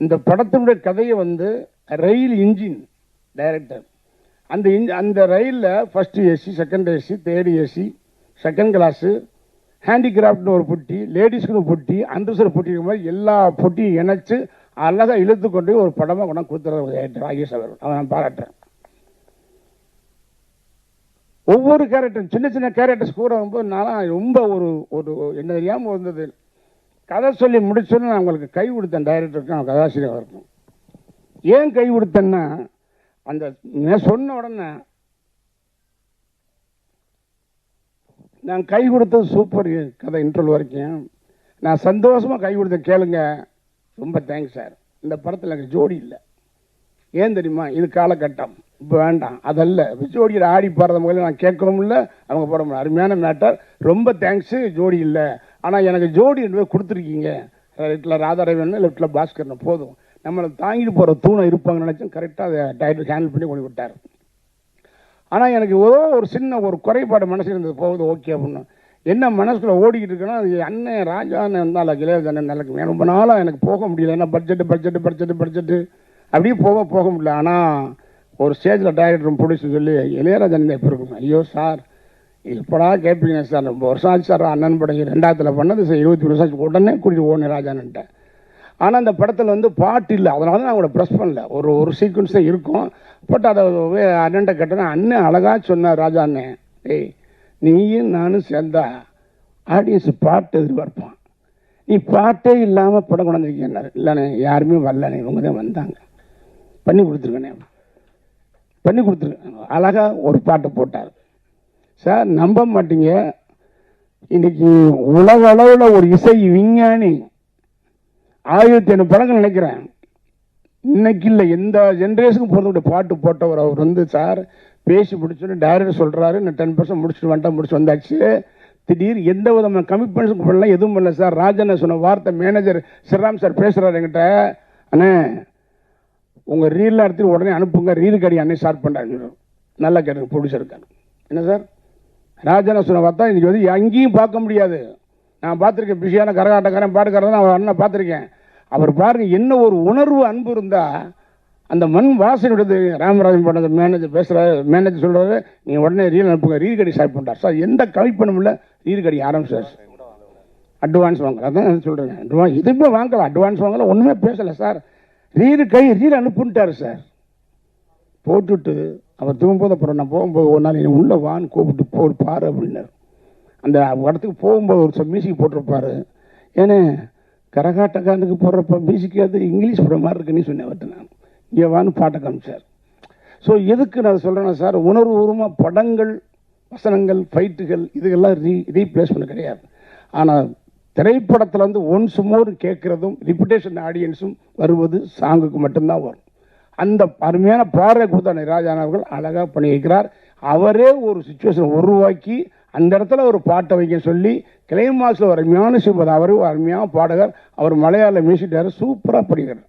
இந்த படத்தினுடைய கதையை வந்து ரயில் இன்ஜின் டைரக்டர். அந்த இன் அந்த ரயிலில் first AC second AC third AC second class ஹேண்டிகிராஃப்ட்னு ஒரு பொட்டி லேடிஸ்க்குன்னு ஒரு பொட்டி அண்டர்சர் பொட்டி மாதிரி எல்லா பொட்டியும் இணைச்சு அழகாக இழுத்து கொண்டு ஒரு படமாக கொண்டாந்து கொடுத்துறது ராகேஷ் அவர் அவன் நான் பாராட்டுறேன். ஒவ்வொரு கேரக்டரும் சின்ன சின்ன கேரக்டர்ஸ் கூட வரும்போது நான் ரொம்ப ஒரு ஒரு என்ன தெரியாமல் வந்தது கதை சொல்லி முடிச்சோன்னு நான் உங்களுக்கு கை கொடுத்தேன் டைரக்டருக்கும் கதாசிரியருக்கும் ஏன் கை கொடுத்தேன்னா அந்த நான் சொன்ன உடனே நான் கை கொடுத்தது சூப்பர் கதை இன்டர்வல் வரைக்கும். நான் சந்தோஷமாக கை கொடுத்த கேளுங்க. ரொம்ப தேங்க்ஸ் சார் இந்த படத்தில் எனக்கு ஜோடி இல்லை. ஏன் தெரியுமா? இது காலகட்டம். இப்போ வேண்டாம். அதல்ல. ஜோடியில் ஆடி பாடுற முதல்ல நான் கேட்கவும் இல்லை. அவங்க போட முடியல. அருமையான மேட்டர் ரொம்ப தேங்க்ஸு ஜோடி இல்லை. ஆனால் எனக்கு ஜோடி ரெண்டு பேர் கொடுத்துருக்கீங்க. ரைட்டில் ராதாரவன் லெஃப்ட்டில் பாஸ்கர்னு போதும். நம்மளை தாங்கிட்டு போகிற தூணை இருப்பாங்கன்னு நினச்சும் கரெக்டாக அதை டைட்டில் ஹேண்டில் பண்ணி கொண்டு விட்டார் ஆனால் எனக்கு ஏதோ ஒரு சின்ன ஒரு குறைபாடு மனசில் இருந்தது. போகுது ஓகே அப்படின்னு. என்ன மனசில் ஓடிக்கிட்டு இருக்குன்னா அது அண்ணன் ராஜான்னு இருந்தால இளையராஜன் நல்ல ரொம்ப நாளாக எனக்கு போக முடியல. ஏன்னா பட்ஜெட்டு பட்ஜெட்டு பட்ஜெட்டு பட்ஜெட்டு அப்படியே போக போக முடியல. ஆனால் ஒரு ஸ்டேஜில் டைரக்டரும் பிடிச்சி சொல்லி இளையராஜன் எப்போ இருக்கும். ஐயோ சார் எப்படா கேட்பீங்க சார் ரொம்ப வருஷம் ஆச்சு சார். அண்ணன் படம் ரெண்டாயிரத்தில் பண்ணது. சார் இருபத்தி வருஷம் ஆச்சு உடனே கூட்டிட்டு ஓடனே ராஜான்ட்டேன் ஆனால் அந்த படத்தில் வந்து பாட்டு இல்லை. அதனால தான் நான் அவங்கள ப்ரெஸ் பண்ணல. ஒரு ஒரு சீக்வன்ஸ் தான் இருக்கும். பட் அதை அண்ணன்ட்ட கேட்டேன்னா அண்ணன் அழகாக சொன்னார் ராஜா அண்ணன் ஏய் நீயும் நானும் சேர்ந்தா ஆடியன்ஸ் பாட்டு எதிர்பார்ப்பான். நீ பாட்டே இல்லாமல் படம் கொண்டாந்துருக்கேன் இல்லைண்ணே யாருமே வரலண்ணே இவங்க தான் வந்தாங்க. பண்ணி கொடுத்துருக்கண்ணே பண்ணி கொடுத்துருக்கேன் அழகாக ஒரு பாட்டை போட்டார். சார் நம்ப மாட்டீங்க. இன்னைக்கு உலக அளவில் ஒரு இசை விஞ்ஞானி. ஆயிரத்தி ஐநூறு படங்கள் நினைக்கிறேன். இன்னைக்கு இல்லை எந்த ஜென்ரேஷனுக்கு போகிறதுடைய பாட்டு போட்டவர் அவர் வந்து சார் பேசி முடிச்சுன்னு டைரக்டர் சொல்கிறாரு நான் டென் பர்சன்ட் முடிச்சுட்டு வந்துட்டேன் முடிச்சு வந்தாச்சு. திடீர் எந்த விதமான கமிட்மெண்ட்ஸுக்கு பண்ணல எதுவும் பண்ணல சார். ராஜன் சொன்ன வார்த்தை மேனேஜர் ஸ்ரீராம் சார் பேசுகிறார் என்கிட்ட. அண்ணே உங்கள் ரீலில் எடுத்துட்டு உடனே அனுப்புங்க. ரீல் கடி அன்னை ஸ்டார்ட் பண்ணுறாங்க நல்லா கேட்டுங்க ப்ரொடியூசர் இருக்காங்க என்ன சார்? ராஜன சொன்ன பார்த்தா இன்னைக்கு வந்து எங்கேயும் பார்க்க முடியாது. நான் பார்த்துருக்கேன் பிஸியான கரகாட்டக்காரன் பாட்டுக்காரன் அவர் அண்ணன் பார்த்துருக்கேன். அவர் பாருங்க என்ன ஒரு உணர்வு அன்பு இருந்தா அந்த மண் வாசனையுடையது ராமராஜன் பண்ணது மேனேஜர் பேசுகிறாரு மேனேஜர் சொல்கிறாரு நீங்கள் உடனே ரீல் அனுப்புங்க ரீல் கடி பண்ணுறார் சார் எந்த கமிட்மெண்ட்டும் இல்லை ரீல் கடி ஆரம்பிச்சார். அட்வான்ஸ் வாங்கல அதான் சொல்கிறேன் அட்வான்ஸ் எதுவுமே வாங்கல அட்வான்ஸ் வாங்கல ஒன்றுமே பேசலை சார். ரீல் கை ரீல் அனுப்புன்ட்டார் சார். போட்டுட்டு அவர் தூங்கும்போது அப்புறம் நான் போகும்போது ஒரு நாள் என்னை உள்ள வான்னு கூப்பிட்டு ஒரு பாரு அப்படின்னாரு. அந்த இடத்துக்கு போகும்போது ஒரு சில மியூசிக் போட்டிருப்பாரு. ஏன்னா கரகாட்டக்காரனுக்கு போடுறப்ப மியூசிக் அது இங்கிலீஷ் படம் மாதிரி இருக்குன்னு சொன்னேன் அவர்கிட்ட நான். இங்கே வான்னு பாட்டை காமிச்சார். ஸோ எதுக்கு நான் சொல்கிறேன்னா சார் உணர்வுபூர்வமாக படங்கள் வசனங்கள் ஃபைட்டுகள் இதுகெல்லாம் ரீ ரீப்ளேஸ் பண்ண கிடையாது. ஆனால் திரைப்படத்தில் வந்து ஒன்ஸ் மோர் கேட்குறதும் ரிப்பிட்டேஷன் ஆடியன்ஸும் வருவது சாங்குக்கு மட்டும்தான் வரும். அந்த அருமையான பாடலை கொடுத்த ராஜானவர்கள் அழகாக பண்ணியிருக்கிறார். அவரே ஒரு சுச்சுவேஷன் உருவாக்கி அந்த இடத்துல ஒரு பாட்டை வைக்க சொல்லி கிளைமாஸில் ஒரு அருமையான சிம்பது அவர் ஒரு அருமையான பாடகர் அவர் மலையாள மியூசிக் சூப்பராக படிக்கிறார்.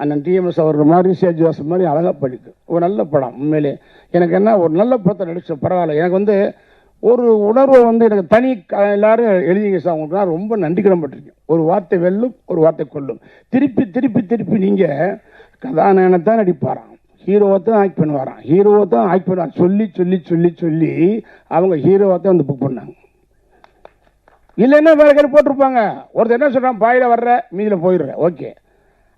அண்ணன் டிஎம்எஸ் அவர் மாதிரி சேஜ் மாதிரி அழகாக படிக்கு. ஒரு நல்ல படம் உண்மையிலே. எனக்கு என்ன ஒரு நல்ல படத்தை நடிச்ச பரவாயில்ல. எனக்கு வந்து ஒரு உணர்வை வந்து எனக்கு தனி எல்லாரும் எழுதிங்க சார் உங்களுக்கு நான் ரொம்ப நன்றி கடன்பட்டிருக்கேன். ஒரு வார்த்தை வெல்லும் ஒரு வார்த்தை கொல்லும். திருப்பி திருப்பி திருப்பி நீங்கள் கதாநாயகனை தான் நடிப்பாராம். ஹீரோவை தான் ஆக்ட் பண்ணுவாராம். ஹீரோவை தான் ஆக்ட் பண்ணுவார் சொல்லி சொல்லி சொல்லி சொல்லி அவங்க ஹீரோவை தான் வந்து புக் பண்ணாங்க. இல்லைன்னா வேறு கரு போட்டிருப்பாங்க. ஒருத்தர் என்ன சொல்கிறான் பாயில் வர்ற மீதியில் போயிடுற. ஓகே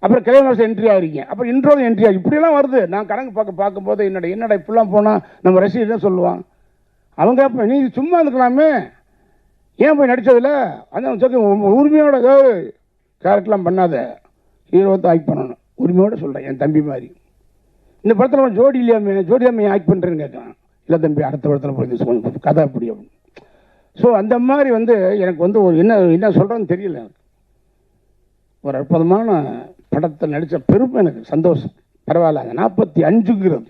அப்புறம் கிளைமாஸ் என்ட்ரி ஆகிருக்கீங்க அப்புறம் இன்ட்ரோவில் என்ட்ரி ஆகி இப்படிலாம் வருது. நான் கணக்கு பார்க்க பார்க்கும்போது என்னடா என்னடா இப்படிலாம் போனால் நம்ம ரசிகர் தான் சொல்லுவான்? அவங்க அப்போ நீ சும்மா இருக்கலாமே ஏன் போய் நடித்ததில்ல அதான் சொல்லி உரிமையோட கேரக்டர்லாம் பண்ணாத. ஹீரோத்தை ஆக்ட் பண்ணணும். உரிமையோடு சொல்கிறேன் என் தம்பி மாதிரி. இந்த படத்தில் அவன் ஜோடி இல்லையாமே ஜோடி தான் ஆக்ட் பண்ணுறேன்னு கேட்குறான் இல்லை தம்பி அடுத்த படத்தில் போய் சொல்லு. கதை அப்படி அப்படின்னு. ஸோ அந்த மாதிரி வந்து எனக்கு வந்து ஒரு என்ன என்ன சொல்கிறேன்னு தெரியல. எனக்கு ஒரு அற்புதமான படத்தை நடித்த பெருமை எனக்கு சந்தோஷம். பரவாயில்ல அந்த நாற்பத்தி அஞ்சுங்கிறது.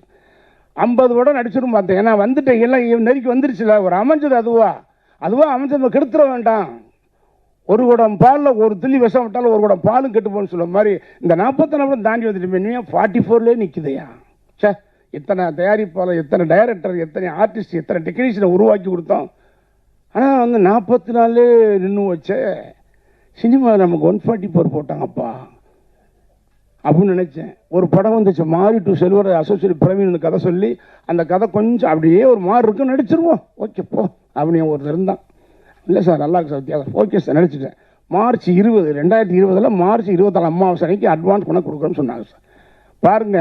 ஐம்பது படம் நடிச்சிடும் பார்த்தேன். ஏன்னா வந்துட்டேன். எல்லாம் நெருக்கி வந்துருச்சுல. ஒரு அமைஞ்சது அதுவா. அதுவா அமைஞ்சது கெடுத்துட வேண்டாம். ஒரு குடம் பாலில் ஒரு துள்ளி விஷம் விட்டாலும் ஒரு குடம் பாலும் கெட்டு போகணும்னு சொல்ல மாதிரி இந்த நாற்பத்தி நாலு தாண்டி வந்துட்டு இனிமே ஃபார்ட்டி ஃபோர்லேயே நிற்குதையா சே எத்தனை தயாரிப்பாளர் எத்தனை டைரக்டர் எத்தனை ஆர்டிஸ்ட் எத்தனை டெக்னீஷியனை உருவாக்கி கொடுத்தோம். ஆனால் வந்து நாற்பத்தி நாலு நின்று வச்சே சினிமா நமக்கு ஒன் ஃபார்ட்டி ஃபோர் போட்டாங்கப்பா. அப்படின்னு நினச்சேன். ஒரு படம் வந்துச்சு மாறி டு செல்வர் அசோசியேட் பிரவீன் கதை சொல்லி அந்த கதை கொஞ்சம் அப்படியே ஒரு மாறு இருக்கு நடிச்சிருவோம். ஓகே போ அப்படின்னு ஒருத்தர் இருந்தான் இல்லை சார் நல்லா இருக்கு சார் வித்தியாசம். ஓகே சார் நினச்சிட்டேன். மார்ச் இருபது ரெண்டாயிரத்தி இருபதில் மார்ச் இருபத்தாறு அமாவாசை அன்னைக்கு அட்வான்ஸ் பண்ண கொடுக்குறோன்னு சொன்னாங்க சார். பாருங்க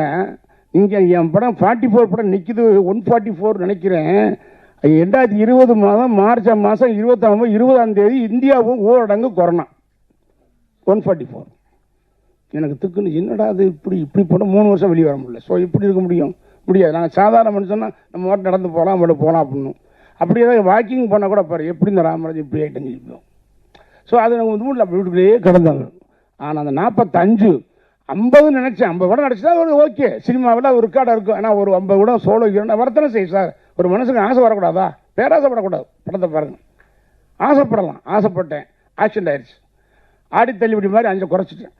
இங்கே என் படம் ஃபார்ட்டி ஃபோர் படம் நிற்கிது ஒன் ஃபார்ட்டி ஃபோர் நினைக்கிறேன். ரெண்டாயிரத்தி இருபது மாதம் மார்ச் மாதம் இருபத்தாம் இருபதாம் தேதி இந்தியாவும் ஊரடங்கு கொரோனா. ஒன் ஃபார்ட்டி ஃபோர் எனக்கு திக்குன்னு என்னடா அது இப்படி இப்படி போனால் மூணு வருஷம் வெளியே வர முடியல. ஸோ இப்படி இருக்க முடியும். முடியாது. நாங்கள் சாதாரண மனுஷன்னா நம்ம மட்டும் நடந்து போகலாம் நம்மள போகலாம் அப்படின்னு. அப்படி ஏதாவது வாக்கிங் பண்ணால் கூட பாரு எப்படி இந்த ராமராஜ் இப்படி ஆகிட்டு இருப்போம் ஸோ அது நம்ம வீட்டில் அப்படி வீட்டுக்குள்ளேயே கிடந்தாங்க. ஆனால் அந்த நாற்பத்தஞ்சு ஐம்பது நினச்சேன் ஐம்பது கூட நடிச்சா ஒரு ஓகே சினிமாவில் ஒரு ரெக்கார்டாக இருக்கும். ஆனால் ஒரு ஐம்பது கூட சோலோ ஹீரோ வர்த்தனை செய்யும் சார் ஒரு மனசுக்கு ஆசை வரக்கூடாதா? பேராசைப்படக்கூடாது. படத்தை பாருங்கள் ஆசைப்படலாம். ஆசைப்பட்டேன். ஆக்சிடென்ட் ஆயிடுச்சு ஆடி தள்ளிபடி மாதிரி அஞ்சு குறைச்சிட்டேன்.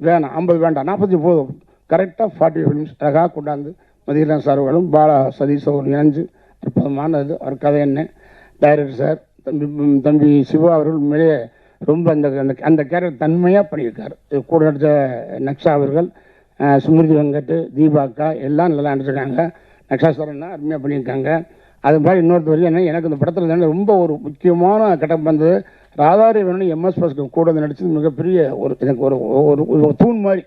வேணாம் ஐம்பது வேண்டாம். நாற்பத்தஞ்சு போதும். கரெக்டாக ஃபார்ட்டி ஃபிலிம்ஸ் அழகாக கொண்டாந்து மதியம் சார் பாலா சதீஷ் அவர்கள் இணைஞ்சு அற்புதமானது அவர் கதை என்ன? டைரக்டர் சார் தம்பி தம்பி சிவா அவர்கள் உண்மையிலேயே ரொம்ப அந்த அந்த அந்த கேரக்டர் தன்மையாக பண்ணியிருக்காரு. கூட நடித்த நக்ஷா அவர்கள் சுமிருதி வெங்கட் தீபாக்கா எல்லாம் நல்லா நடிச்சிருக்காங்க. நக்ஷா சாரன்னா அருமையாக பண்ணியிருக்காங்க. அது மாதிரி இன்னொருத்தர் என்ன எனக்கு இந்த படத்தில் தானே ரொம்ப ஒரு முக்கியமான கட்டம் வந்தது. ராதாரேவனும் எம்எஸ் பாஸ்கர் கூட வந்து நடிச்சது மிகப்பெரிய ஒரு எனக்கு ஒரு ஒரு ஒரு தூண் மாதிரி.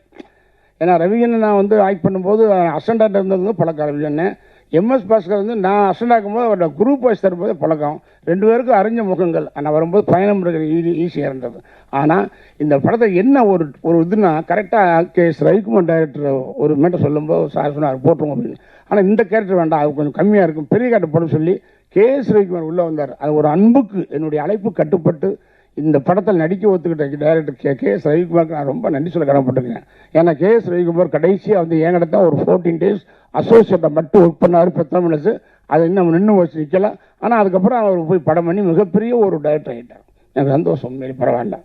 ஏன்னா ரவிகண்ணன் நான் வந்து ஆக்ட் பண்ணும்போது அசண்டாக இருந்தது பழக்கம் ரவிகண்ணன் எம்எஸ் பாஸ்கர் வந்து நான் அசண்டாக்கும் போது அவரோட குரூப் வாய்ஸ் தரும்போது பழக்கம். ரெண்டு பேருக்கும் அறிஞ்ச முகங்கள். ஆனால் வரும்போது பயணம் இருக்கிற ஈஸியாக இருந்தது. ஆனால் இந்த படத்தை என்ன ஒரு ஒரு இதுனா கரெக்டாக கே எஸ் ரவிக்குமார் டைரக்டர் ஒரு மேட்டை சொல்லும்போது சார் சொன்னார் போட்டுருவோம் அப்படின்னு. ஆனால் இந்த கேரக்டர் வேண்டாம். அது கொஞ்சம் கம்மியாக இருக்கும். பெரிய கேரக்டர் போட சொல்லி கே எஸ் ரவிக்குமார் உள்ளே வந்தார். அது ஒரு அன்புக்கு என்னுடைய அழைப்பு கட்டுப்பட்டு இந்த படத்தில் நடிக்க ஒத்துக்கிட்ட டைரக்டர் கே கே. எஸ் ரவிக்குமாருக்கு நான் ரொம்ப நன்றி சொல்ல கடமைப்பட்டிருக்கேன். ஏன்னா கே. எஸ். ரவிக்குமார் கடைசியாக வந்து என்கிட்ட தான் ஒரு ஃபோர்டீன் டேஸ் அசோசியேட்டை மட்டும் ஒர்க் பண்ணார் பத்தாம் மினிட்ஸ் அதை இன்னும் நின்று வச்சு நிற்கல ஆனால் அதுக்கப்புறம் அவர் போய் படம் பண்ணி மிகப்பெரிய ஒரு டைரக்டர் ஆகிட்டார் எனக்கு சந்தோஷம் உண்மையிலே பரவாயில்ல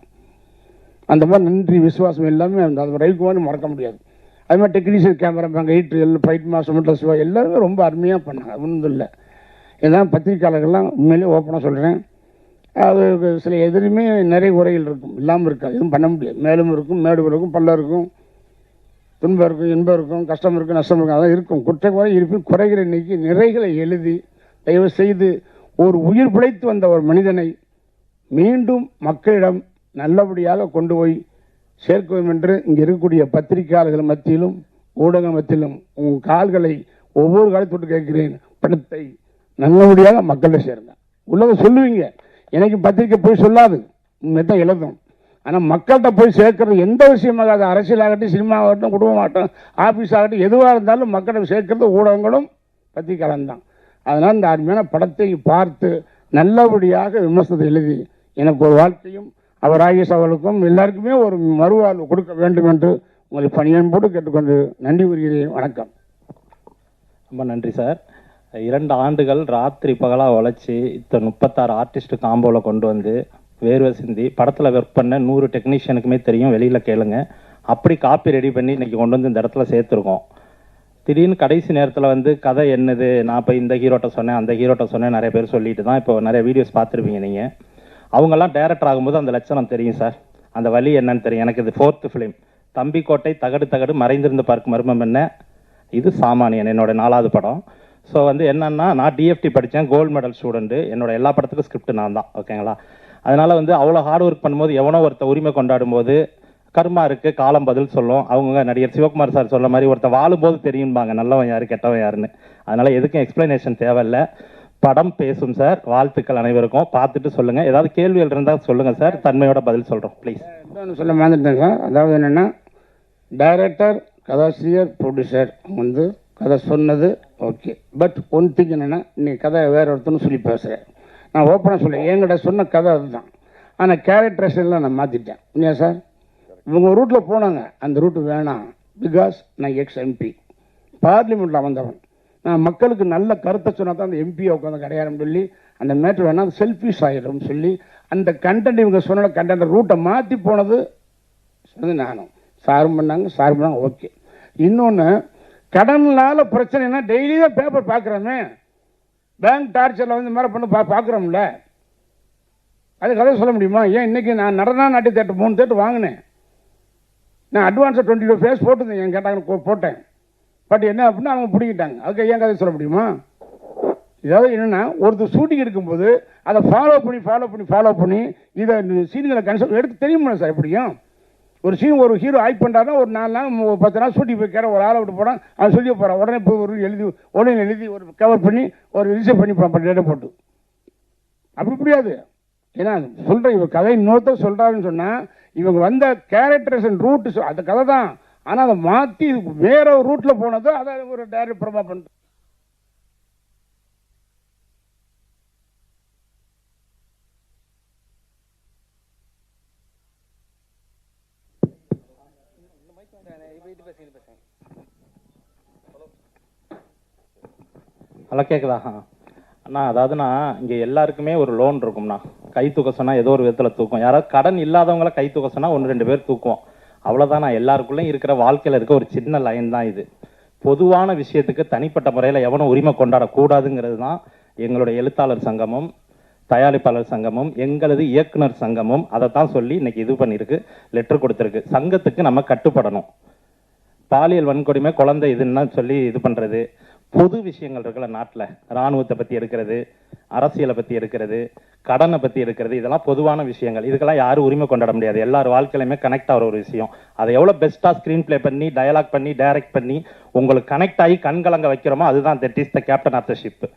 அந்த மாதிரி நன்றி விசுவாசம் எல்லாமே அந்த ரவிக்குமார் மறக்க முடியாது. அது மாதிரி டெக்னீஷியன் கேமரா எயிட் எல் ஃபைட் மாஸ்டர் மட்டும் சிவா எல்லாருமே ரொம்ப அருமையாக பண்ணாங்க. ஒன்றும் இல்லை. இதான் பத்திரிக்கையாளர்கள்லாம் உண்மையிலே ஓப்பனாக சொல்கிறேன் அது சில எதிலுமே நிறைய குறைகள் இருக்கும். இல்லாமல் இருக்காது எதுவும் பண்ண முடியாது. மேலும் இருக்கும் மேடு இருக்கும் பள்ளம் இருக்கும் துன்பம் இருக்கும் இன்பம் இருக்கும் கஷ்டம் இருக்கும் நஷ்டம் இருக்கும் அதான் இருக்கும். குற்ற குறை இருப்பின் குறைகளை நீக்கி நிறைகளை எழுதி தயவு செய்து ஒரு உயிர் பிழைத்து வந்த ஒரு மனிதனை மீண்டும் மக்களிடம் நல்லபடியாக கொண்டு போய் சேர்க்கும் என்று இங்கே இருக்கக்கூடிய பத்திரிகையாளர்கள் மத்தியிலும் ஊடக மத்தியிலும் உங்கள் கால்களை ஒவ்வொரு காலத்தொட்டு கேட்கிறேன். பணத்தை நல்லபடியாக மக்கள்கிட்ட சேருங்க. உள்ளதை சொல்லுவீங்க. எனக்கு பத்திரிக்கை போய் சொல்லாது. உண்மை தான் எழுதும் ஆனால் மக்கள்கிட்ட போய் சேர்க்கறது எந்த விஷயமாக அது அரசியலாகட்டும் சினிமாவாகட்டும் குடும்பமாகட்டும் ஆஃபீஸ் ஆகட்டும் எதுவாக இருந்தாலும் மக்களிடம் சேர்க்கறது ஊடகங்களும் பத்திரிக்கையாளன் தான். அதனால் இந்த அருமையான படத்தை பார்த்து நல்லபடியாக விமர்சனத்தை எழுதி எனக்கு ஒரு வாழ்க்கையும் அவர் ஆகியஸ் அவர்களுக்கும் எல்லாருக்குமே ஒரு மறுவாழ்வு கொடுக்க வேண்டும் என்று உங்களை பணியன்போடு கேட்டுக்கொண்டு நன்றி கூறுகிறேன். வணக்கம். ரொம்ப நன்றி சார். இரண்டு ஆண்டுகள் ராத்திரி பகலாக உழைச்சி இத்தனை முப்பத்தாறு ஆர்டிஸ்ட் காம்போவில் கொண்டு வந்து வேர்வை சிந்தி படத்தில் ஒர்க் பண்ண நூறு டெக்னீஷியனுக்குமே தெரியும் வெளியில் கேளுங்க. அப்படி காப்பி ரெடி பண்ணி இன்றைக்கி கொண்டு வந்து இந்த இடத்துல சேர்த்துருக்கோம். திடீர்னு கடைசி நேரத்தில் வந்து கதை என்னது? நான் இப்போ இந்த ஹீரோட்ட சொன்னேன் அந்த ஹீரோட்ட சொன்னேன் நிறைய பேர் சொல்லிட்டு தான் இப்போ நிறைய வீடியோஸ் பார்த்துருப்பீங்க நீங்கள் அவங்கெல்லாம் டேரக்டர் ஆகும்போது அந்த லட்சணம் தெரியும் சார். அந்த வழி என்னன்னு தெரியும். எனக்கு இது ஃபோர்த்து ஃபிலிம் தம்பி கோட்டை தகடு தகடு மறைந்திருந்து பார்க்கும் மர்மம் என்ன? இது சாமானியன் என்னோட நாலாவது படம். ஸோ வந்து என்னன்னா நான் டிஎஃப்டி படித்தேன் கோல்டு மெடல் ஸ்டூடெண்ட்டு என்னோடய எல்லா படத்துக்கும் ஸ்கிரிப்ட் நான் தான் ஓகேங்களா அதனால் வந்து அவ்வளோ ஹார்ட் ஒர்க் பண்ணும்போது எவனோ ஒருத்த உரிமை கொண்டாடும் போது கர்மா இருக்குது காலம் பதில் சொல்லும். அவங்க நடிகர் சிவகுமார் சார் சொல்ல மாதிரி ஒருத்தன் வாழும்போது தெரியும்பாங்க நல்லவன் யார் கெட்டவன் யாருன்னு. அதனால் எதுக்கும் எக்ஸ்ப்ளனேஷன் தேவையில்ல. படம் பேசும் சார் வாழ்த்துக்கள் அனைவருக்கும். பார்த்துட்டு சொல்லுங்கள் ஏதாவது கேள்விகள் இருந்தால் சொல்லுங்கள் சார். தன்மையோட பதில் சொல்கிறோம் ப்ளீஸ் இன்னொன்று சொல்ல மறந்துட்டேன் சார். அதாவது என்னென்னா டைரக்டர் கதாசிரியர் ப்ரொடியூசர் வந்து கதை சொன்னது ஓகே பட் ஒன் திங் என்னென்னா நீ கதை வேற ஒருத்தன்னு சொல்லி பேசுகிறேன் நான் ஓப்பனாக சொல்லேன் என்கிட்ட சொன்ன கதை அதுதான். ஆனால் கேரக்டரேஷன்லாம் நான் மாற்றிட்டேன் இல்லையா சார் இவங்க ரூட்டில் போனாங்க. அந்த ரூட்டு வேணாம். பிகாஸ் நான் எக்ஸ் எம்பி பார்லிமெண்ட்டில் வந்தவன். நான் மக்களுக்கு நல்ல கருத்தை சொன்னால் தான் அந்த எம்பியை உட்காந்து கிடையாதுன்னு சொல்லி அந்த மேட்ரு வேணா செல்ஃபிஷ் ஆகிடும் சொல்லி அந்த கண்டென்ட் இவங்க சொன்ன கண்டென்ட் ரூட்டை மாற்றி போனது சொன்னது நானும். சாரும் பண்ணாங்க. சாரும் பண்ணாங்க. ஓகே இன்னொன்று கடனால பிரச்சனைனா டெய்லி தான் பேப்பர் பார்க்குறோமே பேங்க் டார்ச்சரில் வந்து இந்த மாதிரி பண்ண பா பார்க்குறோம்ல அது கதை சொல்ல முடியுமா? ஏன் இன்றைக்கி நான் நடனா நாட்டி தேட்டர் மூணு தேட்டர் வாங்கினேன். நான் அட்வான்ஸாக டுவெண்ட்டி டூ ஃபேஸ் போட்டிருந்தேன் என் கேட்டாங்க போட்டேன். பட் என்ன அப்படின்னா அவங்க பிடிக்கிட்டாங்க அதுக்கு ஏன் கதை சொல்ல முடியுமா? இதாவது என்னென்னா ஒருத்தர் ஷூட்டிங் எடுக்கும்போது அதை ஃபாலோ பண்ணி ஃபாலோ பண்ணி ஃபாலோ பண்ணி இதை சீன்களை கன்சல்ட் எடுத்து தெரியுமா சார் எப்படியும்? ஒரு சீன் ஒரு ஹீரோ ஆக்ட் பண்ணுறாருன்னா ஒரு நாலு நாள் பத்து நாள் ஷூட்டிங் போய் கேட ஒரு ஆளை விட்டு போனால் அவன் சொல்லி போகிறான் உடனே போய் ஒரு எழுதி உடனே எழுதி ஒரு கவர் பண்ணி ஒரு ரிஜிஸ்டர் பண்ணி போகிறான் போட்டு. அப்படி முடியாது ஏன்னா சொல்கிறேன் இவங்க கதை இன்னொருத்தர் சொல்கிறாருன்னு சொன்னால் இவங்க வந்த கேரக்டர்ஸ் அண்ட் ரூட்டு அந்த கதை தான் ஆனால் அதை மாற்றி வேற ஒரு ரூட்டில் போனது அதை ஒரு டேரக்ட் பிரபா பண்ணுறது ஹலோ கேட்குதா அண்ணா அதாவதுண்ணா இங்கே எல்லாருக்குமே ஒரு லோன் இருக்கும்ண்ணா. கை தூக்க சொன்னால் ஏதோ ஒரு விதத்தில் தூக்கும். யாராவது கடன் இல்லாதவங்கள கை தூக்க சொன்னால் ஒன்று ரெண்டு பேர் தூக்குவோம். அவ்வளோதான் நான் எல்லாருக்குள்ளேயும் இருக்கிற வாழ்க்கையில் இருக்க ஒரு சின்ன லைன் தான் இது. பொதுவான விஷயத்துக்கு தனிப்பட்ட முறையில் எவனும் உரிமை கொண்டாடக்கூடாதுங்கிறது தான் எங்களுடைய எழுத்தாளர் சங்கமும் தயாரிப்பாளர் சங்கமும் எங்களது இயக்குனர் சங்கமும் அதை தான் சொல்லி இன்னைக்கு இது பண்ணியிருக்கு லெட்டர் கொடுத்துருக்கு. சங்கத்துக்கு நம்ம கட்டுப்படணும். பாலியல் வன்கொடுமை குழந்தை இதுன்னு சொல்லி இது பண்ணுறது பொது விஷயங்கள் இருக்குல்ல நாட்டில். ராணுவத்தை பற்றி எடுக்கிறது அரசியலை பற்றி எடுக்கிறது கடனை பற்றி எடுக்கிறது இதெல்லாம் பொதுவான விஷயங்கள். இதுக்கெல்லாம் யாரும் உரிமை கொண்டாட முடியாது. எல்லார் வாழ்க்கையிலுமே கனெக்ட் ஆகிற ஒரு விஷயம். அதை எவ்வளோ பெஸ்ட்டாக ஸ்க்ரீன் ப்ளே பண்ணி டயலாக் பண்ணி டைரக்ட் பண்ணி உங்களுக்கு கனெக்ட் ஆகி கண்கலங்க வைக்கிறோமோ அதுதான் that is the captain of the ship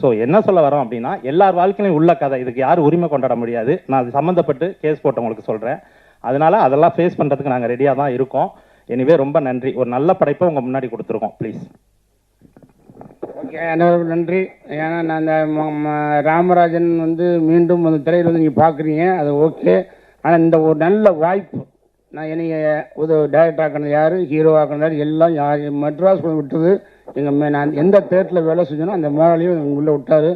so என்ன சொல்ல வரோம் அப்படின்னா எல்லார் வாழ்க்கையிலும் உள்ள கதை. இதுக்கு யாரும் உரிமை கொண்டாட முடியாது. நான் அது சம்மந்தப்பட்டு கேஸ் போட்டவங்களுக்கு சொல்கிறேன் அதனால அதெல்லாம் ஃபேஸ் பண்ணுறதுக்கு நாங்கள் ரெடியாக தான் இருக்கோம். எனிவே ரொம்ப நன்றி. ஒரு நல்ல படைப்பை உங்கள் முன்னாடி கொடுத்துருக்கோம் ப்ளீஸ் ஓகே நன்றி. ஏன்னா நான் இந்த ராமராஜன் வந்து மீண்டும் அந்த திரையில் வந்து நீங்கள் பார்க்குறீங்க அது ஓகே. ஆனால் இந்த ஒரு நல்ல வாய்ப்பு நான் என்னைய ஒரு டைரக்டர் ஆக்கினது யார் ஹீரோ ஆக்கினது யார் எல்லாம் யார் மெட்ராஸ் கொண்டு விட்டது. எங்கள் மே நான் எந்த தேட்டரில் வேலை செஞ்சனோ அந்த முதலாளியும் உள்ளே விட்டார்.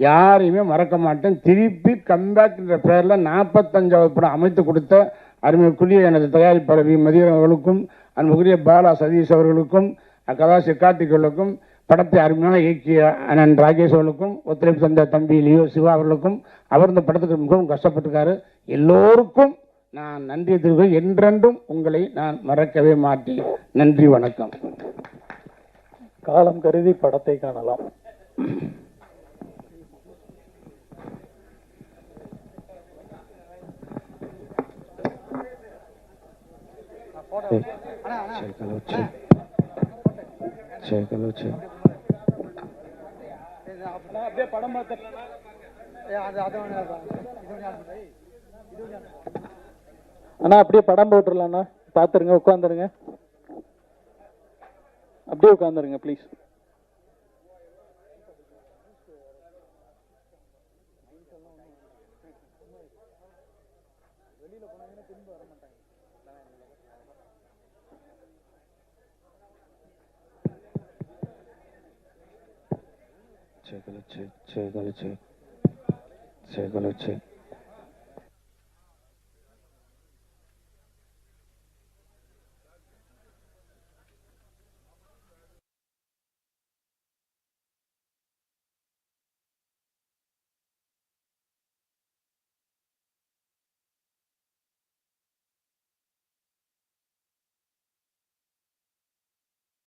யாரையுமே மறக்க மாட்டேன். திருப்பி கம்பேக்ன்ற பேரில் நாற்பத்தஞ்சாவது படம் அமைத்து கொடுத்த அருமைக்குரிய எனது தயாரிப்பாளர் வி மதியன் அவர்களுக்கும் அன்புக்குரிய பாலா சதீஷ் அவர்களுக்கும் அக்கதாசி கார்த்திகளுக்கும் படத்தை அருமையான இயக்கிய அண்ணன் ராகேஷ் அவர்களுக்கும் ஒத்துழைப்பு தந்த தம்பி லியோ சிவா அவர்களுக்கும் அவர் இந்த படத்துக்கு மிகவும் கஷ்டப்பட்டிருக்காரு. எல்லோருக்கும் நான் நன்றி தெரிவிக்கிறேன். என்றென்றும் உங்களை நான் மறக்கவே மாட்டேன். நன்றி வணக்கம். காலம் கருதி படத்தை காணலாம். அண்ணா அப்படியே படம் போட்டுடலாம்ண்ணா பார்த்துருங்க உட்காந்துருங்க அப்படியே உட்காந்துருங்க ப்ளீஸ் 그렇지, 제 그렇지, 제 그렇지.